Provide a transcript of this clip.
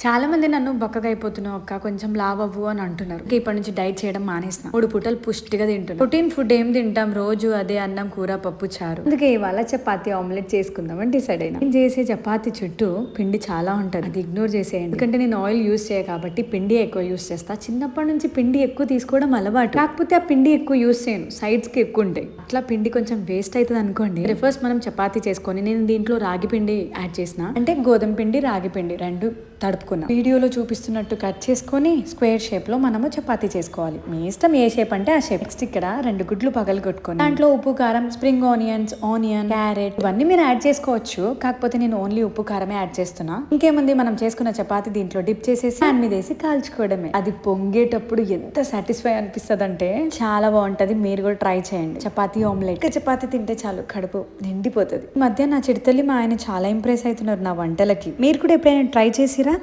చాలా మంది నన్ను బక్కగా అయిపోతున్నావు అక్క కొంచెం లావ్ అవ్వు అని అంటున్నారు. ఇప్పటి నుంచి డైట్ చేయడం మానేసిన. మూడు పూటలు పుష్టిగా తింటున్నాను ప్రోటీన్ ఫుడ్ ఏం తింటాం? రోజు అదే అన్నం కూర పప్పు చారు. అందుకే ఇవాళ చపాతీ ఆమ్లెట్ చేసుకుందాం అని డిసైడ్ అయినా. నేను చేసే చపాతీ చుట్టూ పిండి చాలా ఉంటుంది. అది ఇగ్నోర్ చేసేయండి. ఎందుకంటే నేను ఆయిల్ యూస్ చేయ కాబట్టి పిండి ఎక్కువ యూస్ చేస్తా. చిన్నప్పటి నుంచి పిండి ఎక్కువ తీసుకోవడం అలవాటు. కాకపోతే ఆ పిండి ఎక్కువ యూస్ చేయను. సైడ్స్కి ఎక్కువ ఉంటాయి. అట్లా పిండి కొంచెం వేస్ట్ అవుతుంది అనుకోండి. ఫస్ట్ మనం చపాతీ చేసుకొని నేను దీంట్లో రాగి పిండి యాడ్ చేసిన. అంటే గోధుమ పిండి రాగి పిండి రెండు తడుపు కలుపుకున్నాం వీడియోలో చూపిస్తున్నట్టు కట్ చేసుకొని స్క్వేర్ షేప్లో మనము చపాతీ చేసుకోవాలి. మీ ఇష్టం ఏ షేప్ అంటే ఆ షేప్. నెక్స్ట్ ఇక్కడ రెండు గుడ్లు పగలు కొట్టుకొని. దాంట్లో ఉప్పు కారం స్ప్రింగ్ ఆనియన్స్ ఆనియన్ క్యారెట్ ఇవన్నీ మీరు యాడ్ చేసుకోవచ్చు. కాకపోతే నేను ఓన్లీ ఉప్పు కారమే యాడ్ చేస్తున్నా. ఇంకేముంది? మనం చేసుకున్న చపాతీ దీంట్లో డిప్ చేసేసి దాని మీద వేసి కాల్చుకోవడమే. అది పొంగేటప్పుడు ఎంత సాటిస్ఫై అనిపిస్తుంది అంటే చాలా బాగుంటది. మీరు కూడా ట్రై చేయండి. చపాతీ ఆమ్లెట్. ఇంకా చపాతీ తింటే చాలు కడుపు నిండిపోతుంది. ఈ మధ్య నా చిడతల్లి మా ఆయన చాలా ఇంప్రెస్ అవుతున్నారు నా వంటలకి. మీరు కూడా ఎప్పుడైనా ట్రై చేసిరా?